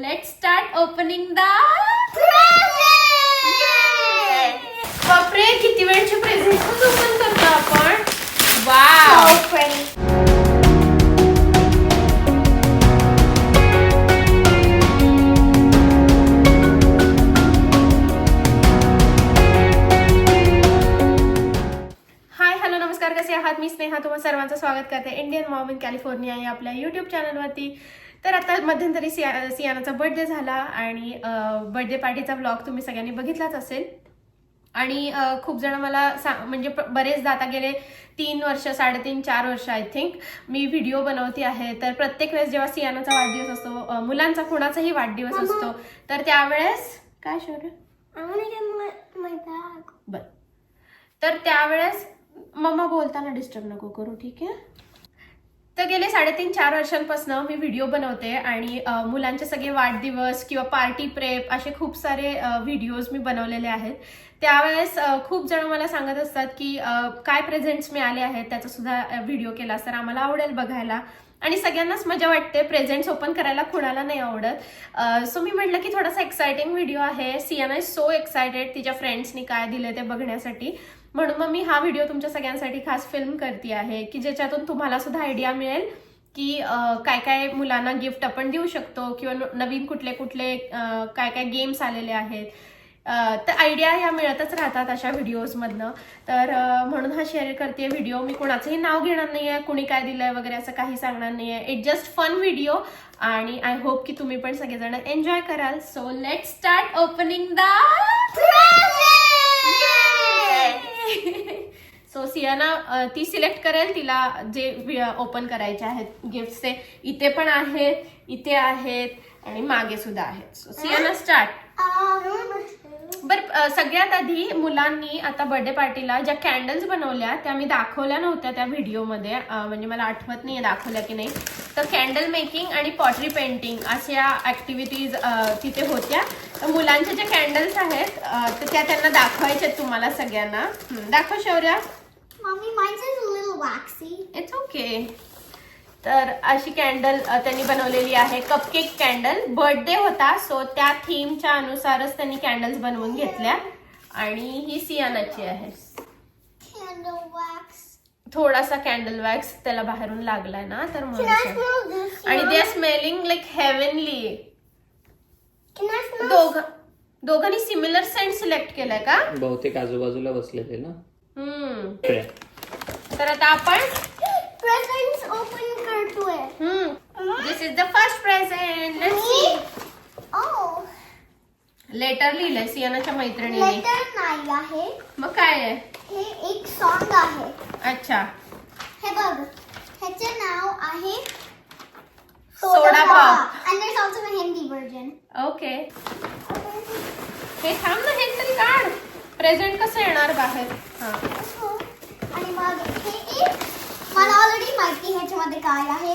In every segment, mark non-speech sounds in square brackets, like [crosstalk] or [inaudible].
Late start opening the बापरे किती वेळचे प्रेझेंट ओपन करतो आपण. वाव हाय हॅलो नमस्कार कसे आहात? मी स्नेहा तुम्हा सर्वांचं स्वागत करते. इंडियन मॉम इन कॅलिफोर्निया या आपल्या युट्यूब चॅनलवरती तर आता मध्यंतरी सिया सियानाचा बर्थडे झाला आणि बर्थडे पार्टीचा ब्लॉग तुम्ही सगळ्यांनी बघितलाच असेल. आणि खूप जण मला सा म्हणजे बरेचदा आता गेले तीन वर्ष साडेतीन चार वर्ष आय थिंक मी व्हिडिओ बनवते आहे. तर प्रत्येक वेळेस जेव्हा सियानाचा वाढदिवस असतो मुलांचा कुणाचाही वाढदिवस. असतो तर त्यावेळेस काय शौर्य bag. बर. तर त्यावेळेस मम्मा बोलताना डिस्टर्ब नको करू ठीक आहे? तर गेले साडेतीन चार वर्षांपासून मी व्हिडिओ बनवते आणि मुलांचे सगळे वाढदिवस किंवा पार्टी प्रेप असे खूप सारे व्हिडिओज मी बनवलेले आहेत. त्यावेळेस खूप जण मला सांगत असतात की काय प्रेझेंट्स मिळाले आहेत त्याचा सुद्धा व्हिडिओ केला तर आम्हाला आवडेल बघायला. आणि सगळ्यांनाच मजा वाटते प्रेझेंट्स ओपन करायला कुणाला नाही आवडत. सो मी म्हटलं की थोडासा एक्सायटिंग व्हिडिओ आहे. सियाना इज सो एक्सायटेड तिच्या फ्रेंड्सनी काय दिले ते बघण्यासाठी. म्हणून मग मी हा व्हिडिओ तुमच्या सगळ्यांसाठी खास फिल्म करते आहे की ज्याच्यातून तुम्हाला सुद्धा आयडिया मिळेल की काय काय मुलांना गिफ्ट आपण देऊ शकतो किंवा न- नवीन कुठले कुठले काय काय गेम्स आलेले आहेत. तर आयडिया या मिळतच राहतात अशा व्हिडिओजमधनं तर म्हणून हा शेअर करते व्हिडिओ मी कोणाचंही नाव घेणार नाही आहे कुणी काय दिलंय वगैरे असं काही सांगणार नाही आहे इट जस्ट फन व्हिडिओ आणि आय होप की तुम्ही पण सगळेजण एन्जॉय कराल. So let start opening the so Siana ती सिलेक्ट करेल तिला जे ओपन करायचे आहेत गिफ्ट ते इथे पण आहेत इथे आहेत आणि मागे सुद्धा आहेत. सो सियाना स्टार्ट बर सगळ्यात आधी मुलांनी आता बर्थडे पार्टीला ज्या कॅन्डल्स बनवल्या त्या मी दाखवल्या नव्हत्या त्या व्हिडिओमध्ये म्हणजे मला आठवत नाहीये दाखवल्या की नाही. तर कॅन्डल मेकिंग आणि पॉटरी पेंटिंग अशा ऍक्टिव्हिटीज तिथे होत्या. तर मुलांच्या ज्या कॅन्डल्स आहेत तर त्या त्यांना दाखवायच्या तुम्हाला सगळ्यांना. दाखव Shaurya. Mommy, mine's is a little waxy. It's okay तर अशी कॅन्डल त्यांनी बनवलेली आहे कपकेक कॅन्डल बर्थडे होता सो त्या थीमच्या अनुसारच त्यांनी कॅन्डल्स बनवून घेतल्या आणि ही सियानाची आहे Candle wax. थोडासा कॅन्डल वॅक्स त्याला बाहेरून लागलाय ना तर Can I म्हणून smell this? आणि? They are smelling like heavenly Can I smell? दोघ दोघांनी सिमिलर सेंट सिलेक्ट केलाय का बहुतेक आजूबाजूला बसलेले ना हम्म. तर आता आपण Presents open करतोय. हम्म this is the first present let's see letter लिहिलंय सियानाच्या मैत्रिणीने letter नाही आहे. मग काय आहे हे एक सॉन्ग आहे. अच्छा हे बघ. ह्याचे नाव आहे soda also a Hindi version. Okay हे थांब प्रेझेंट कसं येणार बाहेर? हा. आणि मग हे एक मला ऑलरेडी माहिती ह्याच्यामध्ये काय आहे.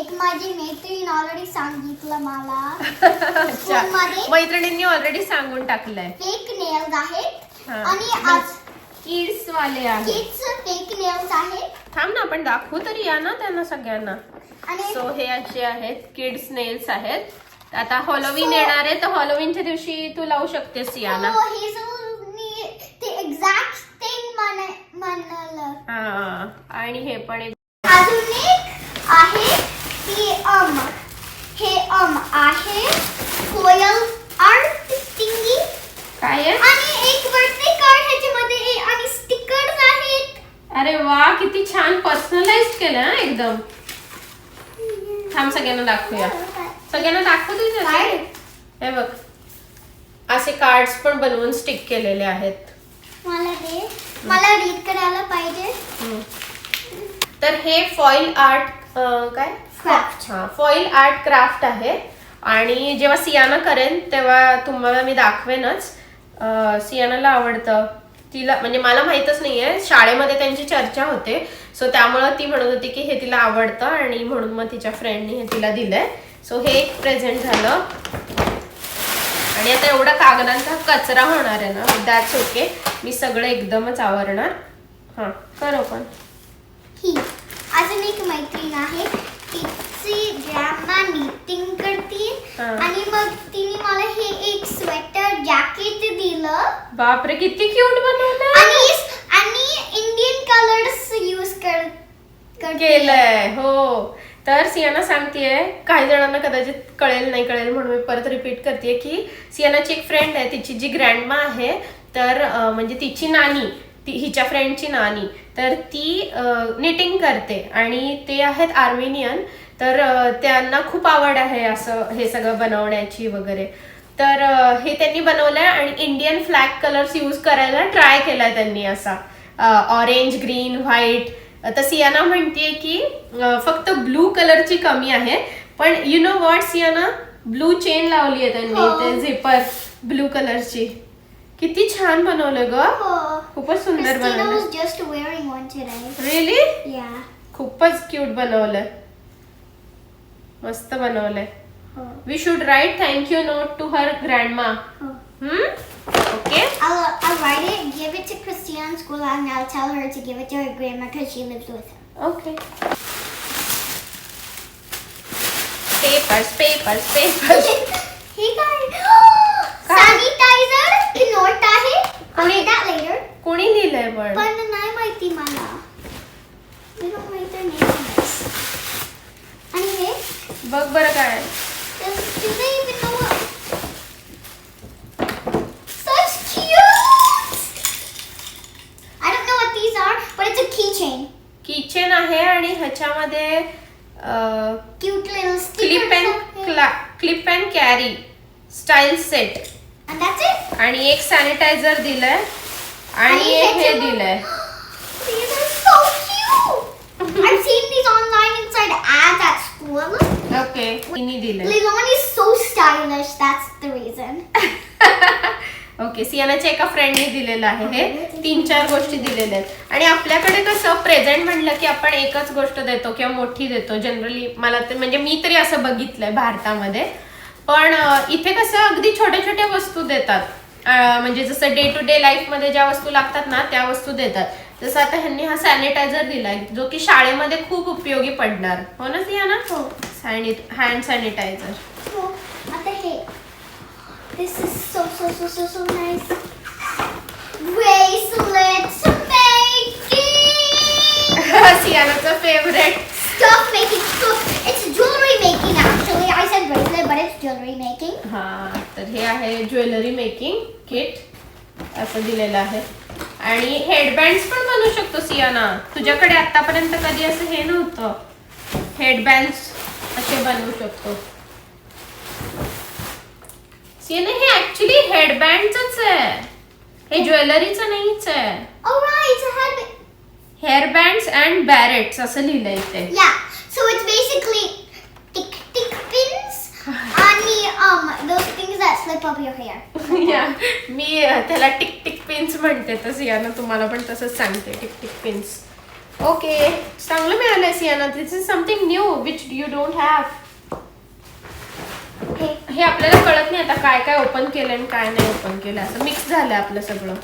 एक माझी मैत्रीण ऑलरेडी सांगितलं मला. अच्छा. मैत्रिणींनी ऑलरेडी सांगून टाकलंय. फेक नेल्स आहेत. हा. आणि आज किड्स वाले आहे किड्स फेक नेल्स आहेत. थांब ना आपण दाखवू तरी या ना त्यांना सगळ्यांना. आणि सो हे असे आहेत किड्स नेल्स आहेत. आता हॉलोविन So- येणार आहे तर हॉलोविनच्या दिवशी तू लावू शकतेस सियाना हो, हे सगळं ते एक्झॅक्ट थिंग म्हणाल हा आणि हे पण एक अजून एक आहे की अम. हे अम आहे फोयल आर्ट स्टिंगी. काय? आहे आणि एक बर्थडे कार्ड ह्याच्यामध्ये आहे आणि स्टिकर्स आहेत. अरे वा किती छान पर्सनलाइज केलं हा एकदम. थांब सगळ्यांना दाखवूया. सगळ्यांना दाखवू तुझे काय? हे बघ. असे कार्ड्स पण बनवून स्टिक केलेले आहेत. मला दे. मला रीड करायला पाहिजे. तर हे फॉईल आर्ट काय? Craft. हा फॉईल आर्ट क्राफ्ट आहे. आणि जेव्हा सियाना करेन तेव्हा तुम्हाला मी दाखवेनच. सियानाला आवडतं. तिला म्हणजे मला माहीतच नाहीये. शाळेमध्ये त्यांची चर्चा होते. सो त्यामुळं ती म्हणत होती की हे तिला आवडतं आणि म्हणून मग तिच्या फ्रेंडनी हे तिला दिलंय. सो हे एक प्रेझेंट झालं. आणि आता एवढा कागदांचा कचरा होणार आहे ना दॅट्स ओके मी सगळं एकदमच आवरणार. हां कर पण. ही अजून एक मैत्रीण आहे. ती आमची ग्रॅमा निटिंग करते. आणि मग तिने मला हे एक स्वेटर जॅकेट दिलं. बापरे किती क्यूट बनवलं. आणि आणि इंडियन कलर्स यूज कर. केलंय हो. तर सियाना सांगतेय काही जणांना कदाचित कळेल नाही कळेल म्हणून मी परत रिपीट करते की सियानाची एक फ्रेंड आहे तिची जी ग्रँडमा आहे तर म्हणजे तिची नानी ती हिच्या फ्रेंडची नानी तर ती निटिंग करते आणि ते आहेत आर्मेनियन तर त्यांना खूप आवड आहे असं हे सगळं बनवण्याची वगैरे. तर हे त्यांनी बनवलंय आणि इंडियन फ्लॅग कलर्स यूज करायला ट्राय केलाय त्यांनी असा. ऑरेंज ग्रीन व्हाईट तर सियाना म्हणतेय की फक्त ब्लू कलरची कमी आहे. पण you know what Siana? Blue chain लावली आहे त्यांनी हो. ते झिपर ब्लू कलरची. किती छान बनवलं ग. हो. खूपच सुंदर बनवलं. रिअली. खूपच क्यूट बनवलंय मस्त बनवलंय. We should write thank you note to her grandma. Hmm? Okay I'll, I'll write it, give it to Christina in school, and I'll tell her to give it to her grandma because she lives with her. Okay papers papers papers [laughs] he got [gasps] sanitizer की note आहे I'll read that later. कोणी लिहिलंय पण पण नाही माहिती मला We don't write their name on this. आणि हे बघ बरं काय does- do they even त्याच्यामध्ये cute clip and clip and carry style set आणि एक सॅनिटायझर दिलंय आणि एक हे दिलंय. Man seen these on line inside uh okay दिलं इज सो स्टार स्टॅच ते वीज ओके सियानाच्या एका फ्रेंडने दिलेलं आहे हे. तीन चार गोष्टी दिलेल्या आहेत. आणि आपल्याकडे कसं प्रेझेंट म्हणलं की आपण एकच गोष्ट देतो किंवा मोठी देतो. जनरली मला ते म्हणजे मी तरी असं बघितलंय भारतामध्ये. पण इथे कसं अगदी छोट्या छोट्या वस्तू देतात. म्हणजे जसं डे टू डे लाईफमध्ये ज्या वस्तू लागतात ना त्या वस्तू देतात. जसं आता ह्यांनी हा सॅनिटायझर दिलाय जो की शाळेमध्ये खूप उपयोगी पडणार. हो ना सियाना? हो. सॅनि hand sanitizer Oh, what the heck? This is so so so so so nice. Bracelets making. सियानाचं favourite Stuff making stuff. It's jewelry making actually. I said bracelet, but it's jewelry making. हा तर हे आहे jewellery making kit असं दिलेलं आहे आणि हेडबँड्स पण बनवू शकतो सियाना तुझ्याकडे आतापर्यंत कधी असं हे नव्हतं हेडबँड्स असे बनवू शकतो सियाना हे ऍक्च्युली हेडबँडच आहे हे ज्वेलरीचं नाहीच आहे. हेअर बँड्स अँड बॅरेट्स असं लिहिलंय इथे Yeah. So it's basically tick tick pins. [laughs] and um those things that slip up your hair. या, मी त्याला टिक टिक पिन्स म्हणते तर सियाना तुम्हाला पण तसंच सांगते टिक टिक पिन्स ओके चांगलं मिळालंय Siana this is something new which you don't have. हे आपल्याला कळत नाही आता काय काय ओपन केलं आणि काय नाही ओपन केलं असं मिक्स झालं आपलं सगळं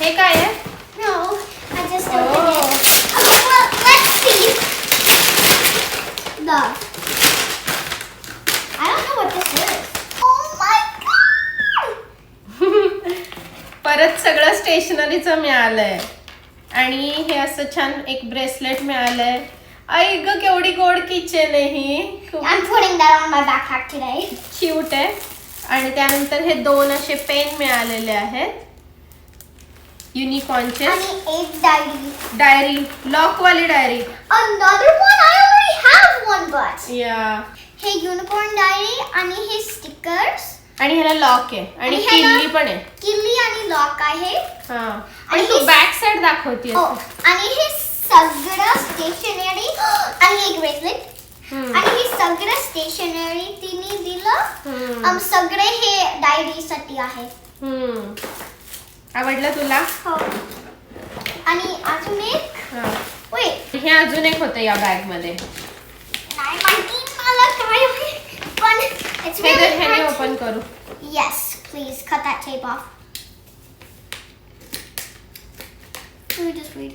हे काय आहे No, I just Oh. opened it. Okay, well, let's see. The. I don't know what this is. Oh my god! [laughs] परत सगळं स्टेशनरीचं मिळालंय आणि हे असं छान एक ब्रेसलेट मिळालंय आई ग केवढी गोड किचन आहे ही खूप I'm putting that on my backpack today. Cute आहे आणि त्यानंतर हे दोन असे पेन मिळालेले आहेत युनिकॉर्नचे आणि एक diary. डायरी लॉक वाली diary Another one? I already have one, but. या हे unicorn diary आणि हे stickers. आणि ह्याला लॉक आहे आणि आणि ह्याला- किल्ली पण आहे किल्ली आणि लॉक आहे. हा आणि तू हे- बॅक साइड दाखवते Oh, आणि हे सगळं स्टेशनरी आणि एक ब्रेसलेट आणि हे सगळं स्टेशनरी तिने दिलं. सगळे हे डायरीसाठी आहे आवडलं तुला? हो. आणि अजून एक? हा. wait, हे अजून एक होतं या बॅगमध्ये. नाही माहिती मला काय आहे पण it's हे really जर ह्याने hard. ओपन करू. Yes please cut that tape off. We just wait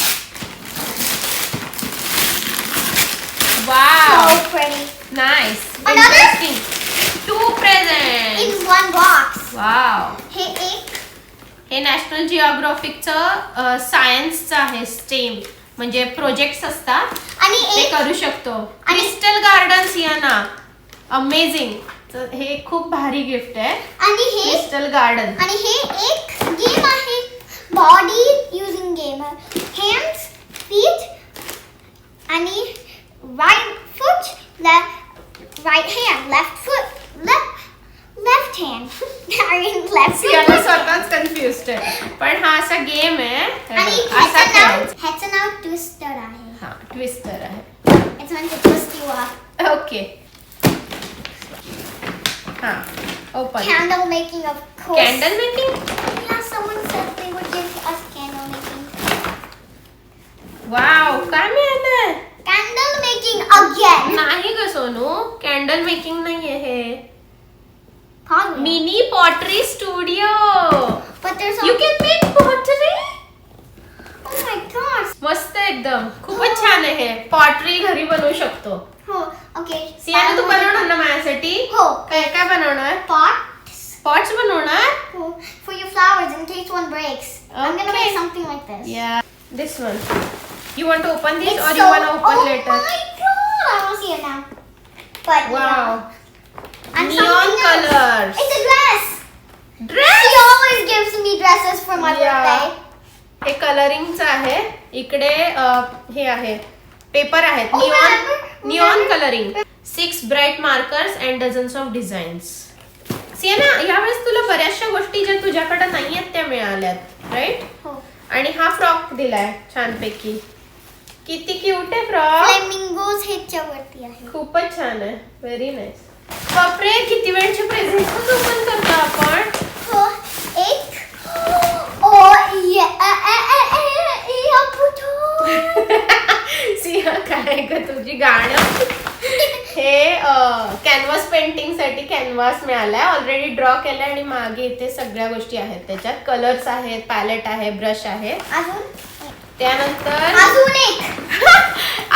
nice Another? Two present In one box. Wow Hey, एक. हे नॅशनल जिओग्राफिकचं सायन्सचं आहे स्टेम म्हणजे प्रोजेक्ट्स असतात. आणि ते एक करू शकतो. आणि- क्रिस्टल गार्डन सियाना अमेझिंग हे खूप भारी गिफ्ट आहे. आणि हे क्रिस्टल गार्डन आणि हे एक गेम आहे. Body using game hands feet आणि right foot Right hand left foot left left hand [laughs] आणि लेफ्ट सियाना स्वतःच कन्फ्युज आहे पण हा असा गेम आहे आणि असा ह्याचं नाव खेळायचा ह्याचं नाव ट्विस्टर आहे हा ट्विस्टर आहे It's meant to twist you up. Okay हा open Candle making, of course. Candle making Yeah, someone said they would give us candle making. Wow काय मिळालंय Candle making again नाही ग सोनू कॅन्डल मेकिंग नाही हे. Mini pottery studio you can make pottery मस्त एकदम. खूपच छान आहे पॉटरी घरी बनवू शकतो. हो तू बनवणार ना माझ्यासाठी? हो. काय काय बनवणार? पॉट स्पॉट्स बनवणार? For your flowers in case one breaks I am gonna make something like this yeah this one you want to open this It's you so- want open oh later my god! I want to see it now. But yeah. And Neon colors. It's a dress. Dress She always gives me dresses for my Yeah. birthday. हे कलरिंगचं आहे इकडे हे आहे paper आहेत Oh? Neon Remember? Colouring six bright markers and dozens of designs Siana यावेळेस तुला बऱ्याचशा गोष्टी ज्या तुझ्याकडे नाही आहेत त्या मिळाल्यात राईट Oh. आणि हा फ्रॉक दिलाय छानपैकी किती क्यूट आहे फ्रॉक फ्लेमिंगोज ह्याच्यावरती आहे. खूपच छान आहे. व्हेरी नाईस बापरे किती वेळचे प्रेझेंट ओपन करतो आपण? हो एक. ओ ये अ, अ, अ, अ, या पुढं. [laughs] सिया काय ग तुझी गाणं? हे कॅनव्हास पेंटिंगसाठी कॅनव्हास मिळालाय. ऑलरेडी ड्रॉ केलाय आणि मागे इथे सगळ्या गोष्टी आहेत. त्याच्यात कलर्स आहेत पॅलेट आहे ब्रश आहे. अजून त्यानंतर अजून एक.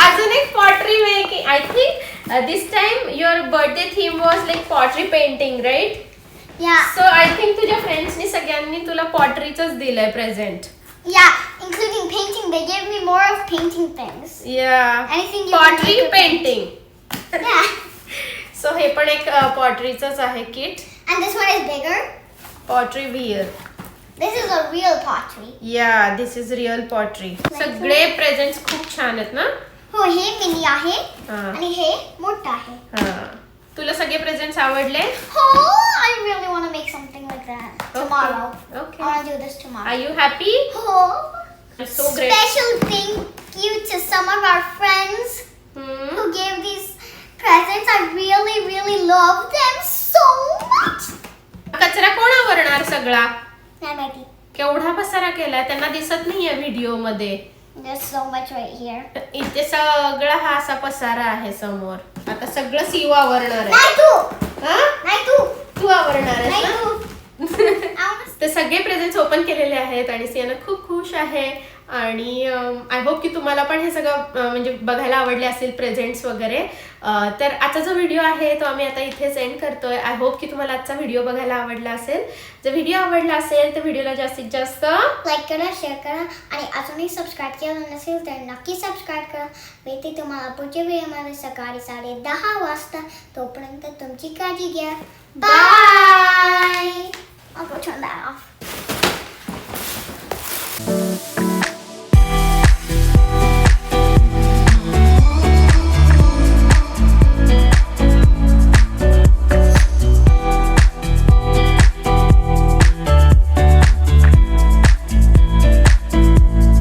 अजून एक pottery making I think this time your birthday theme was like pottery painting right yeah so I think तुझ्या फ्रेंड्सनी सगळ्यांनी तुला पॉटरीच दिलंय प्रेझेंट या including painting. They gave me more of painting things या anything you can pottery make with- painting yeah. [laughs] So हे पण एक पॉटरीचंच आहे kit and this one is bigger. Pottery where this is a real pottery. या this is real pottery सगळे presents खूप छान आहेत ना? हो हे मिनी आहे आणि हे मोठं आहे. तुला सगळे प्रेझेंट्स आवडले? हो I really want make something like that tomorrow okay I do this tomorrow are you happy हो. So great special thing you to some of our friends who give this presents I really really love them so much कचरा कोण आवरणार सगळा? नाही माहिती. केवढा पसारा केलाय? त्यांना दिसत नाहीये व्हिडिओमध्ये. There's so much right here. इथे सगळा हा असा पसारा आहे समोर. आता सगळं सीव आवरणार आहे. नाही तू! हा? नाही तू! तू आवरणार नाही तू! [laughs] wanna ते सगळे प्रेझेंट्स ओपन केलेले आहेत आणि सियाना खूप खुश आहे. आणि आय होप की तुम्हाला पण हे सगळं म्हणजे बघायला आवडले असतील प्रेझेंट्स वगैरे. तर आजचा जो व्हिडिओ आहे तो आम्ही आता इथे सेंड करतोय. आय होप की तुम्हाला आजचा व्हिडिओ बघायला आवडला असेल. जर व्हिडिओ आवडला असेल तर व्हिडिओला जास्तीत जास्त लाईक करा शेअर करा आणि अजूनही सबस्क्राईब केलं नसेल तर नक्की सबस्क्राईब करा. मी तुम्हाला पुढच्या वेळेमध्ये सकाळी साडे दहा वाजता. तोपर्यंत तुमची काळजी घ्या. Bye I'll go turn that off.